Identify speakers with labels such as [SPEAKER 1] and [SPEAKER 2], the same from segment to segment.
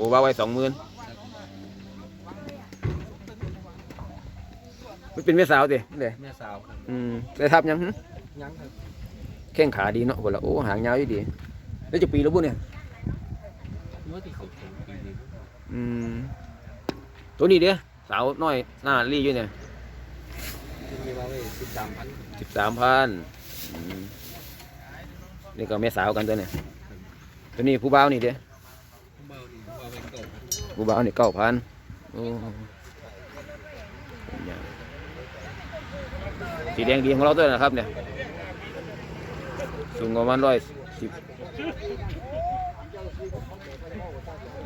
[SPEAKER 1] อ้ว่าไว้สองหมื่นมันเป็นแม่สาวดิเด้
[SPEAKER 2] แม่สาวครับ
[SPEAKER 1] อืมได้ทับยังหึ
[SPEAKER 2] ยังครับ
[SPEAKER 1] แข้งขาดีเนาะคนละโอ้หางยาวอยู่ดี แล้วจะปีแล้วบุเนี่ย
[SPEAKER 2] เมื่อที่เขาถึงปีนี้
[SPEAKER 1] อืมตัวนี้เด้สาวน้อยหน้ารีอยู่เนี่ย
[SPEAKER 2] ที่มีว่าไว้สิบสามพัน
[SPEAKER 1] สิบสามพันนี่ก็แม่สาวกันตัวเนี่ยตัวนี้ผู้บ่าวนี่เด้
[SPEAKER 2] เบาดีว่าไว้เก่า
[SPEAKER 1] ผู้บ่าวนี่เก้าพันโอ้สีแดงดีของเราตัวนะครับเนี่ยสูงประมาณร้อยสิบ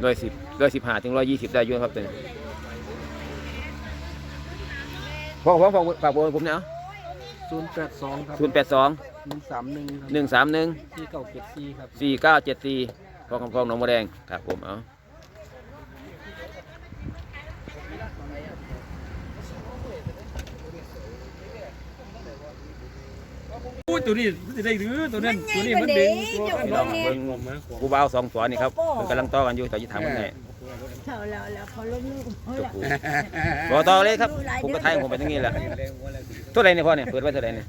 [SPEAKER 1] ร้อยสิบร้อยสิบห้าถึงร้อยยี่สิบได้อยู่ครับตัวนี้พ่อพ่อฝากฝากเบอร์ผมเนี่ย
[SPEAKER 2] ศูนย์แปดสองครับ
[SPEAKER 1] ศูนย์แปดสอง
[SPEAKER 2] หนึ่งสามหนึ่งครับ
[SPEAKER 1] หนึ่งสามหนึ่ง
[SPEAKER 2] ที่เก่าเก็บซีครับ
[SPEAKER 1] สี่เก้าเจ็ดสี่พ่อคำพองหนองบัวแดงครับผมเอา
[SPEAKER 2] ยตัวนี้จะได้หรือตัวนั้นตัวนี้มันดึงตัว
[SPEAKER 1] พี่น้องเบิ่งผู้บ่าวสองตัวนี่ครับเพิ่นกำลังต่อกันอยู่แต่จะถามมันไง
[SPEAKER 3] เขาแล้วแล้วเขาล้มลูกเขา
[SPEAKER 1] ตัว
[SPEAKER 3] ละ
[SPEAKER 1] ผู้บ่ต่อเลยครับผมก็ไทยของผมไปทั้งนี้แหละเท่าไหรเนี่ยพ่อเนี่ยเปิดไว้เท่าไหรเนี่ย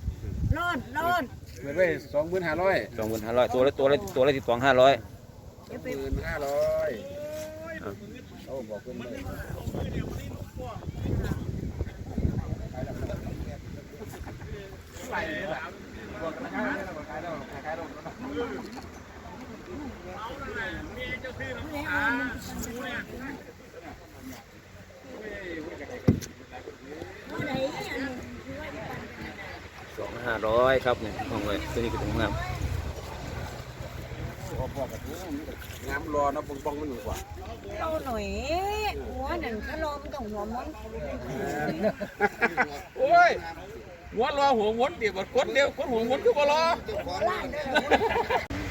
[SPEAKER 3] รอดรอด
[SPEAKER 2] เปิดไว้สองหมื่นห้าร้อย
[SPEAKER 1] สองพันห้าร้อยตัวละตัวละตัวละสิบสองห้าร้อย
[SPEAKER 3] เดี๋ยวไป
[SPEAKER 2] หมื่นห้าร้อยเขาบอกเพิ่นเลย
[SPEAKER 3] ไหนอันนี้
[SPEAKER 1] สองห้าร้อยครับเนี่ยห้องไว้ตัวนี้ก็ถึงงาม
[SPEAKER 2] งามรอนะปงปองมันอยู่กว่า
[SPEAKER 3] เราหน่อยหัวหนังขลอมกับหัวมัน
[SPEAKER 4] โอ้ย หัวรอหัววนเดี๋ยวบดคนเดียวคนหัววนคือบ่รอ
[SPEAKER 3] ล้านด้วย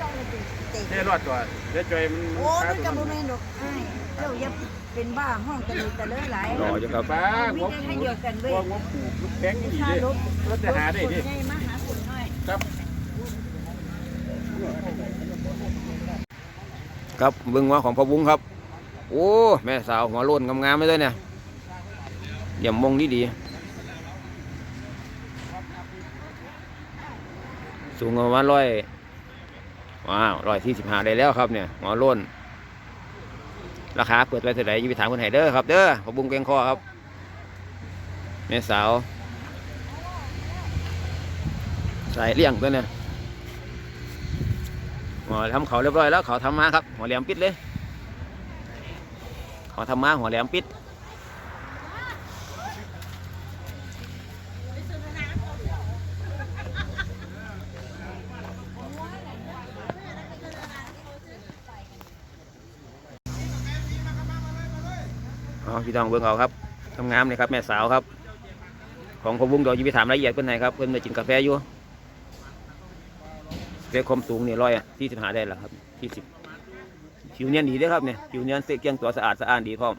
[SPEAKER 3] ต้องมาเป็นเตะ
[SPEAKER 4] เนี่ยรอดตัวเดี๋ยวจอยมัน
[SPEAKER 3] โอ้ยกับบุแม่นดอกไอ้เจ้าอย่าเป็นบ้าห้องกันแต่เลยหลาย
[SPEAKER 1] รออยู่ครับ
[SPEAKER 4] ป้า
[SPEAKER 3] มี
[SPEAKER 4] หัว
[SPEAKER 3] แต่ให้เดียวกันเว้ย
[SPEAKER 4] หัวหัวผูกลูกแข็งนี่
[SPEAKER 3] ถ้า
[SPEAKER 4] ดิ
[SPEAKER 3] ลบ
[SPEAKER 4] รถจะหาได้ดิ
[SPEAKER 3] ใหญ่มาหาคนน้อย
[SPEAKER 1] ครับเบิ้งหัว่าของพ่อบุ้งครับ โอ้ แม่สาวหัวโล้นงามๆเลยเนี่ยเยี่ยมมงดีดี สูงประมาณร้อยว้าวร้อยสี่สิบห้าได้แล้วครับเนี่ยหัวล้น ราคาเปิดไว้เท่าไหร่ยี่ไปถามคนไหนเด้อครับเด้อพ่อบุ้งเกงคอครับแม่สาวใส่เลี้ยงตัวเนี่ยหมอทำเขาเรียบร้อยแล้วเขาทำมาครับหัวแหลมปิดเลยเขาทำมาหัวแหลมปิด อ๋อพี่ต้องเบิ่งเอาครับทำงามเลยครับแม่สาวครับ ของผมบุ้งเดี๋ยวจะไปถามรายละเอียดเพื่อนไหนครับเพื่อนมากินกาแฟอยู่เรียกความสูงเนี่ยร้อยอะที่สิบหาได้แล้วครับที่สิบผิวเนียนดีเด้วยครับเนี่ยผิวเนียนเสียเกลียงตัวสะอาดสะอ้านดีพร้อม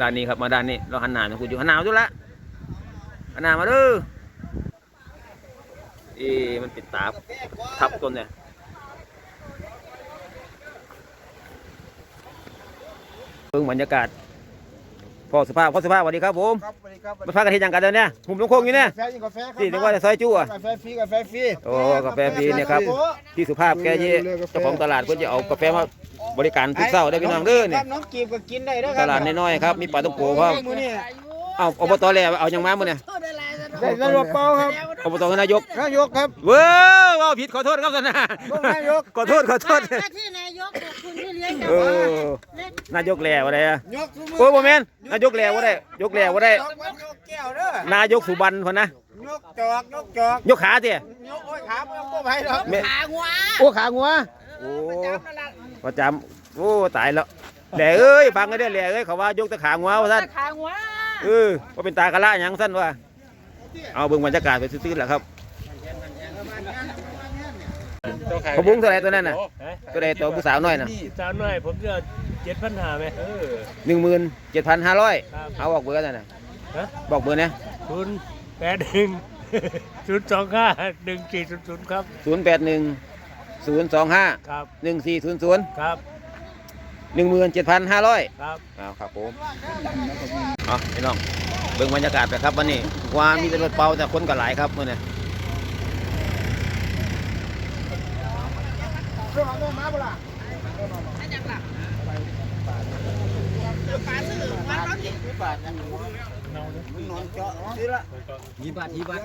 [SPEAKER 1] ด้านนี้ครับมาด้านนี้เราหันหน้ามาคุยอยู่หันหน้ามาดูละหันหน้ามาดู เอ๊ะมันเป็นตาทับต้นเนี่ยเบิ่งบรรยากาศพ่อสุภาพพ่อสุภาพสวัสดีครับผม
[SPEAKER 2] ครับสวัสดีครับ
[SPEAKER 1] มาพักกันที่ยังกันเดี๋ยวนี้หุ่มลงโค้งอยู่เนี่ย
[SPEAKER 2] กาแฟยิงกาแฟครับ
[SPEAKER 1] ที่เรียกว่าซอยจู้อะ
[SPEAKER 2] กาแฟฟรีกาแฟฟรี
[SPEAKER 1] โอ้กาแฟฟรีเนี่ยครับพี่สุภาพแกยี่เจ้าของตลาดเพื่อจะเอากาแฟมาบริการทุกเช้าได้อพี่น้องเด้อเนี่ย
[SPEAKER 2] น้องกีบก็กินได้เด้อค
[SPEAKER 1] ต
[SPEAKER 2] รับ
[SPEAKER 1] ลาดน้อยๆครับมีปลาต้องโกพร้อม
[SPEAKER 2] มื้อนี้
[SPEAKER 1] เอาอบตแลเอายังมามื้อเนี่ย
[SPEAKER 3] โทษอะไรซะ
[SPEAKER 2] ได้นายกเปาครับ
[SPEAKER 1] อบตนายก
[SPEAKER 2] นายกครับ
[SPEAKER 1] เว้าวเอาผิดขอโทษครับท่านนะ
[SPEAKER 2] นายก
[SPEAKER 1] ขอโทษขอโทษ
[SPEAKER 3] หน้าที่นายกขอบคุณที่เลี้ยง
[SPEAKER 1] เอ
[SPEAKER 3] เจ้า
[SPEAKER 1] อนายกแหล่ว่าได้อะ
[SPEAKER 2] ยกทุกมื
[SPEAKER 1] โอ้ยบ่แม่นนายกแหล่ว่าได้ยกแหล่ว่าได้
[SPEAKER 2] ยกมันยกแก้วเด้อนา
[SPEAKER 1] ยกสุบรรณพนนะ
[SPEAKER 2] ยกจอกยกจอก
[SPEAKER 1] ยกขาเตี้ย
[SPEAKER 2] ยกโอ้ยขาไม่ต้องก้มให้หรอก
[SPEAKER 1] แม่
[SPEAKER 3] ขาหัว
[SPEAKER 1] โอ้ขางัวโอ้ประจำโอ้ตายแล้วแหล่เอ้ยฟังกันได้อแหล่เอ้ยเขาว่ายกแตะขางัวว่าท่าน
[SPEAKER 3] ขาหัว
[SPEAKER 1] เออว่าเป็นตากะละหยังสั้นว่า เอาเบิ่งบรรยากาศไปซื่อๆแหละครับเขาบุ้งเท่าไหรตัวนั้นน่ะ ตัวใดตัวผู้สาวน้อยน่ะ
[SPEAKER 4] สาวน้อยผมจะเจ็ดพันหาไหมเออ
[SPEAKER 1] หนึ่งหมื่นเจ็ดพันห้าร้อย
[SPEAKER 4] ครับ
[SPEAKER 1] เอาออกเบอร์นั่นน่ะ
[SPEAKER 5] ฮะ
[SPEAKER 1] บอกเบอร์นะ
[SPEAKER 5] ศูนย์แปดหนึ่งศูนย์สองห้าหนึ่งสี่ศูนย์ศูนย์ครับ
[SPEAKER 1] ศูนย์แปดหนึ่งศูนย์สองห้า
[SPEAKER 5] ครับ
[SPEAKER 1] หนึ่งสี่ศูนย์ศูนย์
[SPEAKER 5] ครับ
[SPEAKER 1] หนึ่งหมื่นเจ็ดพันห้าร้อย
[SPEAKER 5] ครับ
[SPEAKER 1] เอาครับผมเอาพี่น้อง เบิ่งบรรยากาศไปครับวันนี้ว่ามีแต่รถเป่าแต่คนก็หลายครับมื่อนี้ยี่บาทยี่บาท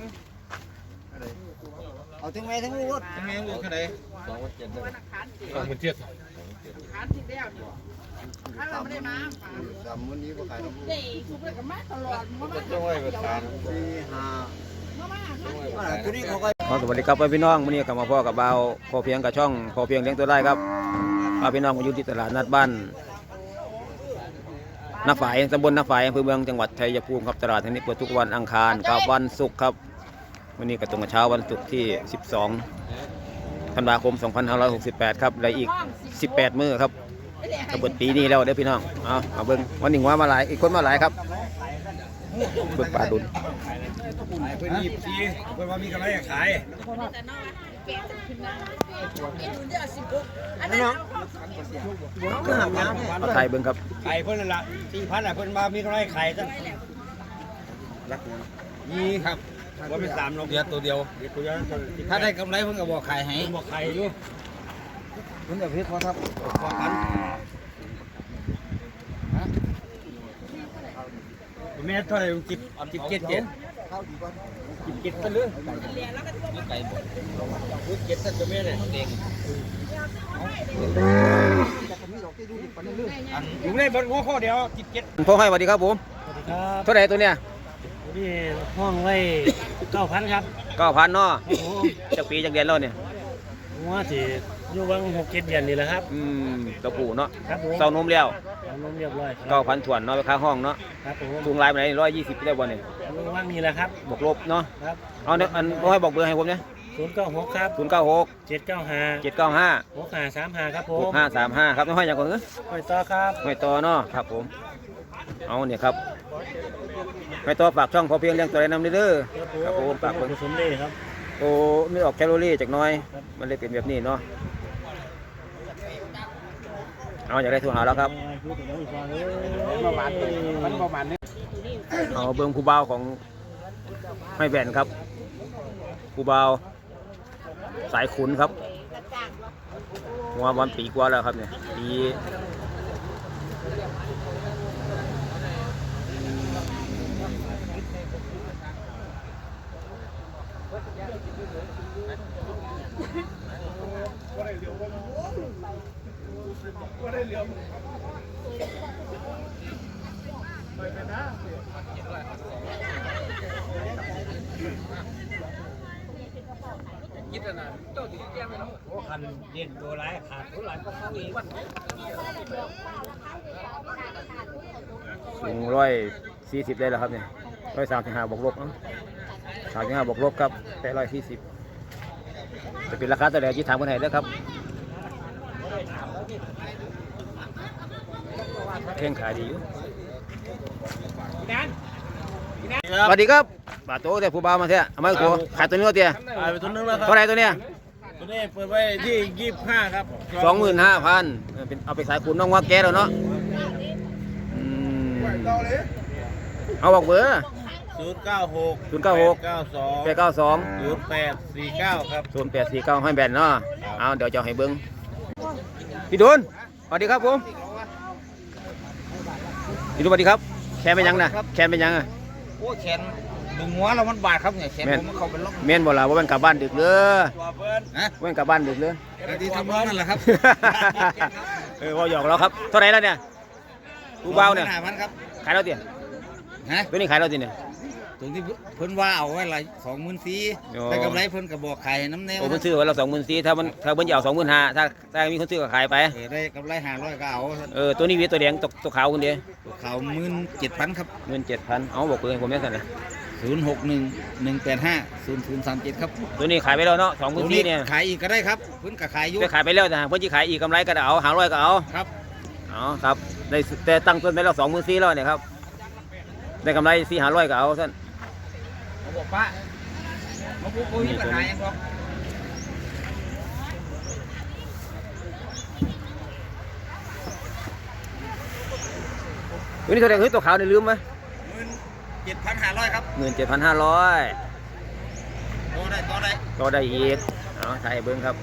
[SPEAKER 2] เอาถึงแม่ถึงลูกรถ
[SPEAKER 4] แม่ลูกเท่าไหร่
[SPEAKER 2] สองพันเจ็ดเลย
[SPEAKER 4] สองพันเจ็ด
[SPEAKER 2] สามสามวันนี้ก็ขายน้ำ
[SPEAKER 3] นี่คือเพิ่นก็มาตลอดมามา
[SPEAKER 2] ต้ว้ประทานสี่ห้า
[SPEAKER 3] มามาหา
[SPEAKER 2] ตัวนี้เขาก็
[SPEAKER 1] สวัสดีครับพี่น้องวันนี้กลับมาพ่อกับเบาวพอเพียงกับช่องพอเพียงเลี้ยงตัวได้ครับพาพี่น้องมาอยู่ที่ตลาดนัดบ้านนาฝ่ายตำบลนาฝ่ายอำเภอเมืองจังหวัดชัยภูมิครับตลาดแห่งนี้เปิดทุกวันอังคารกับวันศุกร์ครับวันนี้ก็ตรงกับเช้าวันศุกร์ที่ 12ธันวาคม 2568 ครับเหลยอีก 18 มื้อครับ กระเบิดปีนี้แล้วเด้อพี่น้องเอาเอาเบิ่งวันนี้ว่ามาหลายอีกคนมาหลายครับเบิ่งปลาดุน
[SPEAKER 2] เพื่อนยี่สี่เพื่อนว่ามีกำไรขาย
[SPEAKER 3] อันนั้น
[SPEAKER 1] ปลาไทยเบิ่งครับ
[SPEAKER 2] ขายเพื่อนนั่นละสี่พันอะเพื่อนมามีกำไรขายตั้งยี่ครับว่าเป็นสามลง
[SPEAKER 4] เดียวตัวเดียว
[SPEAKER 2] เดี๋ยวกูจะ
[SPEAKER 4] ถ้าได้กำไรเพิ่งก็บอกขายให้
[SPEAKER 2] บอกขายอยู่ เพื่อนแบบเพชรครับพอกันแม่เท่าไหร่จิบจิบเจ็ดเจ็ดจิบเจ็ดกันเลย
[SPEAKER 4] ไก่หมด
[SPEAKER 2] จิบเจ็ดกันจะแม่เนี่ย
[SPEAKER 4] เด็ก
[SPEAKER 2] อยู่ในบนหัวข้อเดียวจิบเจ็ด
[SPEAKER 1] พ่อให้สวัสดีครับผม
[SPEAKER 5] สวัสดีครับ
[SPEAKER 1] เท่าไหร่ตัวเนี้ย
[SPEAKER 5] นี่ห้องไว้เก้าพันครับ
[SPEAKER 1] เก้าพันเนาะจะปีจากเดือนแล้วเนี่ย
[SPEAKER 5] หัวที่ อยู่วังหกเจ็ดเดือนนี่แหละครับ
[SPEAKER 1] อืมตะปูเนาะ
[SPEAKER 5] ครับผม
[SPEAKER 1] เศร้านมแล้ว
[SPEAKER 5] เอานมเรียบร้อยครั
[SPEAKER 1] เก้าพันถ่วนเนาะไปค้าห้องเนาะ
[SPEAKER 5] ครับผม
[SPEAKER 1] สูงลายไปไหนร้อยยี่สิบได้บ่เนี่ย
[SPEAKER 5] เอาว่างนี่แหละครับ
[SPEAKER 1] บวกลบเนาะ
[SPEAKER 5] ครับ
[SPEAKER 1] เอาเนี่ยอันพ่อให้บอกเบอร์ให้ผมเนี่ย
[SPEAKER 5] ศูนย์เก้าหกครับ
[SPEAKER 1] ศูนย์เก้าหก
[SPEAKER 5] เจ็ดเก้าห้า
[SPEAKER 1] เจ็ดเก้าห้า
[SPEAKER 5] หกห้าสามห้าครับผ
[SPEAKER 1] ห
[SPEAKER 5] ม
[SPEAKER 1] กห้าสามห้าครับน้องห้อยอย่างก่อนเออ
[SPEAKER 5] ไปต่อครับ
[SPEAKER 1] ห้อยต่อเนาะครับผม เอาเนี่ยครับห้อยต่อฝากช่องพอเพียงเลี้ยงตัวไรนำเด้อครับผมฝาก
[SPEAKER 5] ผ
[SPEAKER 1] เบิ่ง
[SPEAKER 5] ผสมเล่ครับ
[SPEAKER 1] โอ้ไม่ออกแคลอรี่จากหน้อย มันเลยเป็นแบบนี้เนาะ เอาอยากได้โทรหาแล้วครับเอาเบิ้งครูบาของไม่แบนครับครูบาสายขุนครับหัววันปีกว่าแล้วครับเนี่ยปี
[SPEAKER 5] คันเย็นตัวไรขาดตัวไรก็เข้าอีก
[SPEAKER 1] สูงร้อยสี่สิบได้แล้วครับเนี่ยร้อยสามสิบห้าบวกลบสามสิบห้าบวกลบครับแต่ร้อยสี่สิบจะเป็นราคาตัวไหนที่ถามคนไหนเด้อครับ เพ่งขายดีอยู่สวัสดีครับบาทโตแต่ผู้บ่าวมาเถอะเอามาโกขายตัวนี้เถอะ
[SPEAKER 5] ขายไปตัวนึงแล้วครับ
[SPEAKER 1] เท่าไหรตัวเนี้ย
[SPEAKER 5] ตัวนี้เปิดไว้ที่ยี่สิบห้าครับ
[SPEAKER 1] สองหมื่นห้าพันเป็นเอาไปขายคุณน้องว่าแกแล้วเนาะอืมเอาบอกเบอร์
[SPEAKER 5] ศูนย์เก้าหก
[SPEAKER 1] ศูนย์เก้าหก
[SPEAKER 5] เก้าสอง
[SPEAKER 1] แปดเก้าสอง
[SPEAKER 5] ศูนย์แปดสี่เก้าครับ
[SPEAKER 1] ศูนย์แปดสี่เก้าให้แบนเนาะเอาเดี๋ยวจะให้เบิ้ง พี่ดุลสวัสดีครับผมพี่ดุลสวัสดีครับแคนเป็นยังนะแคนเป็นยังอะ
[SPEAKER 4] โอ้แขนดึงหัวเรามันบาดครับเนี่ยแขน
[SPEAKER 1] แม่น
[SPEAKER 4] ผมมันเข้าเป็นล็อก
[SPEAKER 1] เมียนบ่ล่ะว่าเป็นกลับบ้านดึกเลย
[SPEAKER 4] นะ
[SPEAKER 1] ว่าเป็นกลับบ้านดึกเลย
[SPEAKER 4] แต่ที่ทำนั่นแหละครับ
[SPEAKER 1] เออว่าหยอกเราครับเท่าไหรแล้วเนี่ยกูเบาเนี่ย
[SPEAKER 4] หมันครับ
[SPEAKER 1] ขายเราเตี๋ย
[SPEAKER 4] ฮะ
[SPEAKER 1] ตัวนี้ขายเราเตี๋ยเนี่ย
[SPEAKER 4] ตรงที่เพิ่นว่าเอาไว้ละสองหมื่นสี่
[SPEAKER 1] โอ้
[SPEAKER 4] ได้กำไรเพิ่นก็บอกขายให้น้ำแนว
[SPEAKER 1] โอ้มันซื้อไว้เราสองหมื่นสี่ถ้ามันถ้ามันจะเอาสองหมื่นห้าถ้าถ้ามีคนซื้อก็ขายไป
[SPEAKER 4] เออได้กำไรห้าร้อยก็เอา
[SPEAKER 1] เออตัวนี้เวียตัวแดงตกตัวขาวคนเดียว
[SPEAKER 4] เขาหมื่นเจ็ดพันครับ
[SPEAKER 1] เงินเจ็ดพันเอาบอกเพื่อนผมเนี่ยสั่นนะ
[SPEAKER 4] ศูนย์หกหนึ่งหนึ่งแปดห้าศูนย์ศูนย์สามเจ็ดครับ
[SPEAKER 1] ตัวนี้ขายไปแล้วเนาะสองหมื่นสี่เนี่ย
[SPEAKER 4] ขายอีกก็ได้ครับเพิ่นก็ขายอยู่
[SPEAKER 1] ไปขายไปแล้วแต่เพื่อนจะขายอีกกำไรก็เอาหาร้อยก็เอา
[SPEAKER 4] ครับ
[SPEAKER 1] เอาครับได้แต่ตั้งต้นไปแล้วสองหมื่นสี่แล้วเนี่ยครับได้กำไรสี่ห้าร้อยก็เอาท่าน
[SPEAKER 2] เขา บอกป้าเขาพูดคุยปัญหายังบอก
[SPEAKER 1] ตัวนี้ตัวแดงเฮ้ยตัวขาวเนี่ยลืมไหม
[SPEAKER 2] หมื่นเจ็ดพันห้าร้อยครับ
[SPEAKER 1] หมื่นเจ็ดพันห้าร้อย
[SPEAKER 2] โตได้โตได้
[SPEAKER 1] ก็ได้อีกเอาใช่เบิ้งครับ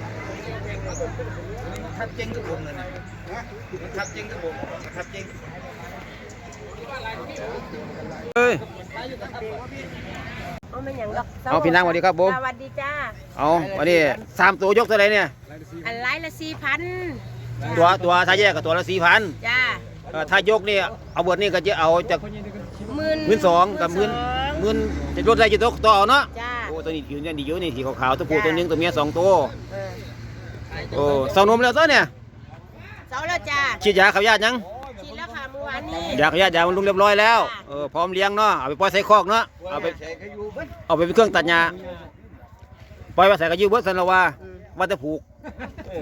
[SPEAKER 2] ทับเจ๊งกับผมเลยนะมันทับเจ๊งกับผมมันทับเจ๊ง
[SPEAKER 1] เฮ้ย
[SPEAKER 3] เอา ไม่อย่างดอก
[SPEAKER 1] เอาพี่นางสวัสดีครับผม
[SPEAKER 3] สวัสดีจ้า
[SPEAKER 1] เอาวันนี้สามตัวยกเท่าไหรเนี่ย
[SPEAKER 3] อันไลน์ละสี่พัน
[SPEAKER 1] ตัวตัวถ้าแยกกับตัวละสี่พัน
[SPEAKER 3] จ้า
[SPEAKER 1] ถ้ายกนี่เอาเบิดนี่ก็จะเอาจาก
[SPEAKER 3] หมื่น
[SPEAKER 1] หมื่นสองกับหมื่นหมื่นจะลดได้จะตกต่อเอาเนาะ
[SPEAKER 3] จ้า
[SPEAKER 1] โอ้ตัวนี้อยู่เนี่ยดีอยู่นี่สีขาวๆตัวผู้ตัวหนึงตัวเมียสองตัว
[SPEAKER 3] เออ
[SPEAKER 1] โอ้เสานมแล้วตัวเนี่ย
[SPEAKER 3] เสาแล้วจ้า
[SPEAKER 1] ฉีดยาขับยาดยัง
[SPEAKER 3] ฉีดแล้ วค่ะเมื่อวานนี้
[SPEAKER 1] ยาขับยาดยามันลุงเรียบร้อยแล้ว
[SPEAKER 3] ค่ะ
[SPEAKER 1] เออพร้อมเลี้ยงเนาะเอาไปปล่อยใส่คอกเนาะเอาไป
[SPEAKER 2] ใช้เขาอยู่เบิ้ล
[SPEAKER 1] เอาไปเป็นเครื่องตัดหญ้าปล่อยไว้ใส่กระยือเบิดสันละว่าว่าจะผูก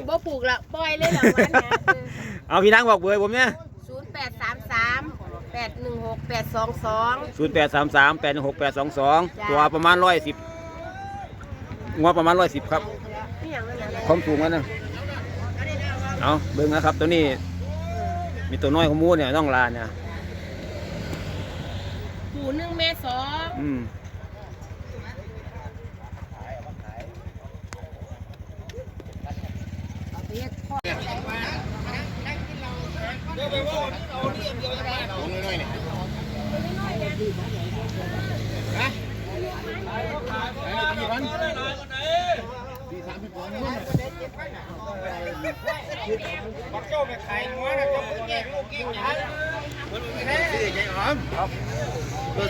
[SPEAKER 3] บ่ปลูกละปล่อยเลยเหรอวันเนี้
[SPEAKER 1] เอาพี่นางบอกเบอร์ผมเนี่ย
[SPEAKER 3] ศูนย์แปดสามสามแปดหนึ่งหกแปดสองสอง
[SPEAKER 1] ศูนย์แปดสามสามแปดหกแปดสองสอง
[SPEAKER 3] จ้ะ
[SPEAKER 1] ตัวประมาณร้อยสิบงวประมาณร้อยสิบครับ
[SPEAKER 3] นี่อย่างนั้นนะ
[SPEAKER 1] ความสูงมันนะเอาเบิ่งนะครับตัวนี้ มีตัวน้อยของหมูเนี่ยน้องลานเนี่ย
[SPEAKER 3] หูหนึ่งแม่สอง
[SPEAKER 1] อืม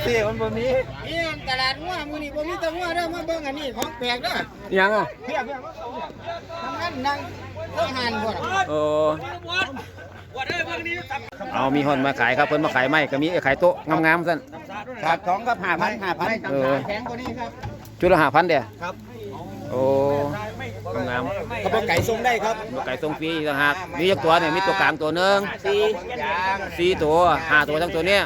[SPEAKER 1] เสียมันบ่มี
[SPEAKER 2] นี่ตลาดงัวมือนี่บ่มีแต่งัวเด้อมาเบิ่งอันนี้ของแปลกเด้อ
[SPEAKER 1] ยังอะ
[SPEAKER 2] เพียบเพียบทำงานนั่งเบิ่งหันพวก
[SPEAKER 1] โอ้เอามีหอนมาขายครับเพิ่นมาขายไม้ก็มีไอ้ขายโต๊ะงามๆสั่น
[SPEAKER 2] ขาดของครับห้าพันห้าพัน
[SPEAKER 1] เออ
[SPEAKER 2] แข็งกว่านี้ครับ
[SPEAKER 1] ชุดละห้าพันเดีย
[SPEAKER 2] ครับ
[SPEAKER 1] โอ้งาม
[SPEAKER 2] เขาบอกไก่ทรงได้ครับ
[SPEAKER 1] ไก่ทรงฟรีอีกต่างหากมีจักตัวเนี่ยมีตัวกลางตัวหนึง
[SPEAKER 2] สี่
[SPEAKER 1] สี่ตัวห้าตัวทั้งตัวเนี้ย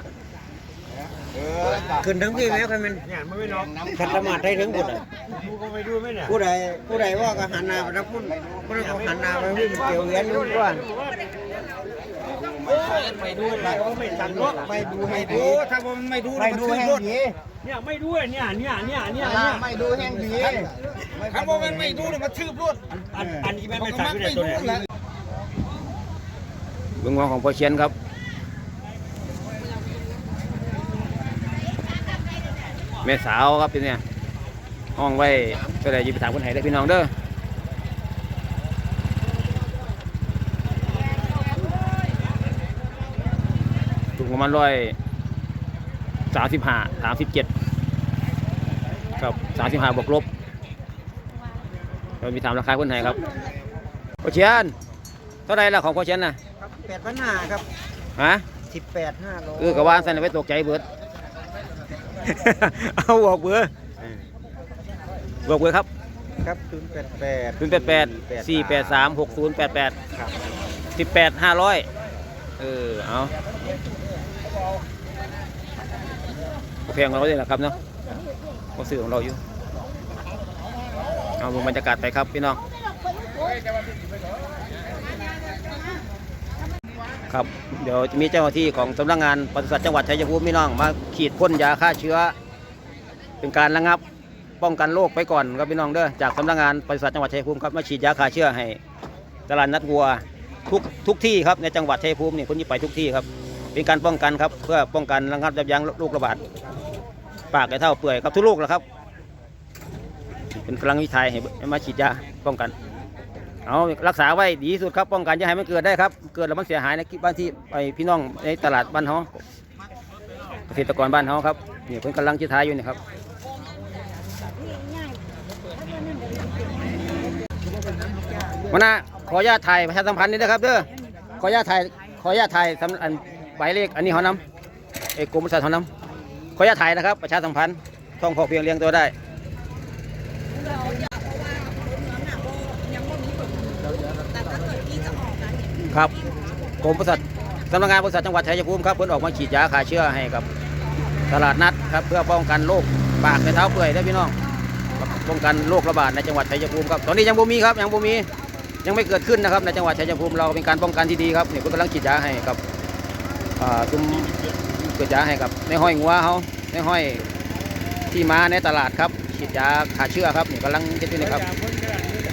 [SPEAKER 2] ขึ้นทั้งพี่ไหมครับมัน
[SPEAKER 5] เนี่ยมันไม่ล็อก
[SPEAKER 2] ขัดสมาธิได้ทั้งหมดอะ
[SPEAKER 5] ดูก็ไม่ดูไหมเนี่ย
[SPEAKER 2] ผู้ใดผู้ใดว่าก็หันหน้าไปทางพุ่นผู้ใดก็หันหน้าไปพุ่นเกี่ยวเงี้ยนู่นว่า
[SPEAKER 5] ไม่ดูอะไรก็ไม่ตัดล็อก
[SPEAKER 2] ไม่ดูให้ดีถ้าผมไม่ดูไม่ดูให้ดี
[SPEAKER 5] เนี่ยไม่ดูอะเนี่ยเนี่ยเนี่ยเนี่ยเนี่ย
[SPEAKER 2] ไม่ดูให้ดีถ้าผมมันไม่ดูเนี่ยมันทืบรถ
[SPEAKER 5] อันอันนี้แม่ไม่ตัดไม่ได้ตัวเนี่ย
[SPEAKER 1] เบื้องหัวของพ่อเชียนครับ ม่สาวครับเป็นเนี่ยห้องไว้ก็เลยยิบไปถามคนไห้ได้อพี่น้องเด้อถูกประมาณร้อยสามสิบห้าสามสิบเจ็ดครับสามสิบห้าบวกลบเรามีถามราคาคนไห้ครับพ่อเชียนเท่าไหรล่ะของพ่อเชียนน่ะ
[SPEAKER 2] แปดพันห้าครับ
[SPEAKER 1] ฮะ
[SPEAKER 2] สิบแปดห้าโล
[SPEAKER 1] เออกระวางสันไว้ตกใจเบิด เอาบอกเบอร์บอกเบอร์ครับ
[SPEAKER 2] ครับศูนย์แปดแปด
[SPEAKER 1] ศูนย์แปดแปดสี่แปดสามหกศูนย์แปดแปดสิบแปดห้าร้อยเออเอาแพงกว่าเราเลยแหละครับเนาะก็ซื้อของเราอยู่เอาดูบรรยากาศไปครับพี่น้อง ครับเดี๋ยวจะมีเจ้าหน้าที่ของสำนักงานปศุสัตว์จังหวัดชัยภูมิพี่น้องมาขีดพ่นยาฆ่าเชื้อ เป็นการระงับป้องกันโรคไปก่อนครับพี่น้องเด้อจากสำนักงานปศุสัตว์จังหวัดชัยภูมิครับมาฉีดยาฆ่าเชื้อให้ตลาดนัดวัวทุกทุกที่ครับในจังหวัดชัยภูมินี่คนที่ไปทุกที่ครับ เป็นการป้องกันครับเพื่อป้องกันระงับยับยั้งโรคระบาดปากไก่เท่าเปื่อยครับทุกโรคแหละครับ เป็นกำลังวิจัยให้มาฉีดยาป้องกัน เอารักษาไว้ดีที่สุดครับป้องกันอย่าให้มันเกิดได้ครับ เกิดแล้วมันเสียหายในบ้านที่ไปพี่น้องในตลาดบ้านเฮาเกษตรกรบ้านเฮาครับนี่เพิ่นกำลังจิท้ายอยู่นี่ครับวันน่ะขออนุญาตถ่ายประชาสัมพันธ์นี่นะครับเด้อขออนุญาตถ่ายขออนุญาตถ่ายสำอันใบเลขอันนี้เขานำเอกกรมปศุสัตว์เขานำขออนุญาตถ่ายนะครับ ประชาสัมพันธ์ท่องพอเพียงเลี้ยงตัวได้ ครับ กรมปศุสัตว์สำนักงานปศุสัตว์จังหวัดชัยภูมิครับเพิ่นออกมาฉีดยาฆ่าเชื้อให้กับตลาดนัดครับเพื่อป้องกันโรคปากในเท้าเปื่อยได้พี่น้องป้องกันโรคระบาดในจังหวัดชัยภูมิครับตอนนี้ยังบ่มีครับยังบ่มียังไม่เกิดขึ้นนะครับในจังหวัดชัยภูมิเราเป็นการป้องกันที่ดีครับนี่เพิ่นกำลังฉีดยาให้กับอ่าซุ้มเกิดยาให้กับในห้อยงัวเขาในห้อยที่มาในตลาดครับฉีดยาฆ่าเชื้อครับนี่กำลังเฮ็ดอยู่นี่ครับ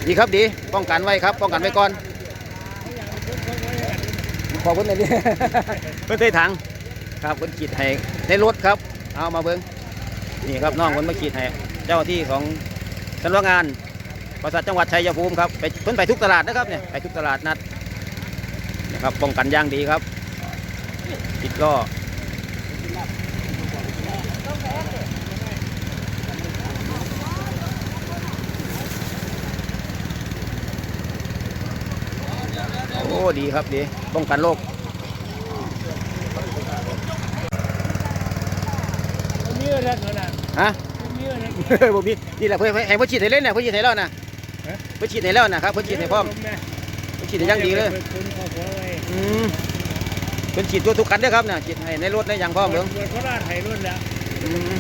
[SPEAKER 1] ดีครับดีป้องกันไว้ครับป้องกันไว้ก่อน ขอบคุณเลยดิเพื่อนใส่ถังครับเพื่นขีดให้ในรถครับ เอามาเบิ้งนี่ครับน้องเพื่นมาขีดให้เจ้าหน้าที่ของสำนักงานปศุสัตว์จังหวัดชัยภูมิครับไปเพื่นไปทุกตลาดนะครับเนี่ยไปทุกตลาดนัดนะครับป้องกันอย่างดีครับติดล้อ อ้ดีครับดีป้องกันโรค
[SPEAKER 5] มีอะไรกันนะ
[SPEAKER 1] ฮะ
[SPEAKER 5] มีอะไร
[SPEAKER 1] บ่มีนี่แหละเพื่อนให้เพื่อนฉีดให้เล่นนะเพื่อนฉีดให้แล้วนะเพื่อนฉีดให้แล้วนะครับเพื่อนฉีดให้พร้อมเพื่อนฉีดให้อยังดีเลย
[SPEAKER 5] คุณขอหัวไว้
[SPEAKER 1] อืมเพื่อนฉีดตัวทุกคันเด้วยครับเนี่ยฉีดให้ในรถในอยางพร้อมเบิ้ง
[SPEAKER 5] เปิดโคราชไทยรุ่นแล้ว
[SPEAKER 1] อืม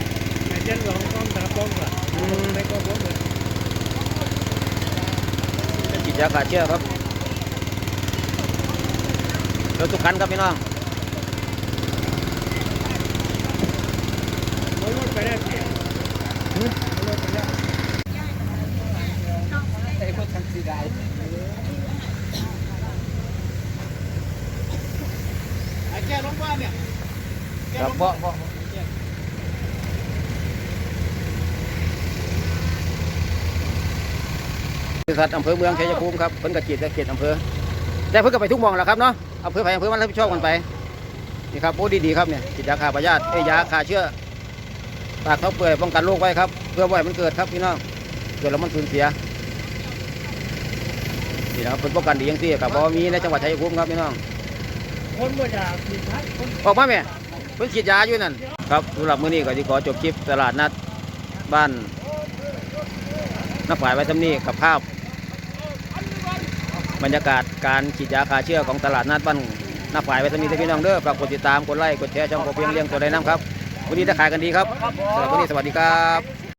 [SPEAKER 5] แต่เจ้าหลวงกองตาป้องล่ะ
[SPEAKER 1] อืม
[SPEAKER 5] ไม่ก็ผมเลย
[SPEAKER 1] ฉีดยาฆ่าเชื้อครับ รถทุกคันครับพี่น้อง
[SPEAKER 5] ผมรถไปได้เสีย
[SPEAKER 2] ไอ้พวกทางสีได้ไอ้แก้ลงบ้านเนี่ย
[SPEAKER 1] ครับเพราะเพราะบริษัทอำเภอเมืองชัยภูมิครับเพิ่นกระจีดเขตอำเภอแต่เพิ่นก็ไปทุกหมองแหล้วครับเนาะ อำเภอไปอำเภอมันรับผิดชอบกันไปนี่ครับโอ้ดีๆครับเนี่ยฉีดยาฆ่าพยาธิเอ้ยยาฆ่าเชื้อปากเขาเปื่อยป้องกันโรคไว้ครับ เพื่อไว้มันเกิดครับพี่น้องเกิดแล้วมันสูญเสียนี่นะครับเป็นป้องกันดีอย่างที่ครับเพราะว่มีในจังหวัดชัยภูมิครับพี่น้อง
[SPEAKER 5] คนบ่ด่าผิดทักคน
[SPEAKER 1] ออกมาแม่เพิ่นฉีดยาอยู่นั่นครับสำหรับมื้อนี้ก็สิขอจบคลิปตลาดนัดบ้านนักฝ่ายไว้ทำนี้กับภาพ บรรยากาศการฉีดยาคาเชื้อของตลาดนัดบ้านนักฝ่ายไว้ทำนี้พี่น้องเด้อฝากกดติดตามกดไลค์กดแชร์ช่องโคเพียงเลี้ยงตัวใดน้ำครับวันนี้จะขายกันดีครับสำหรับวันนี้สวัสดีครับ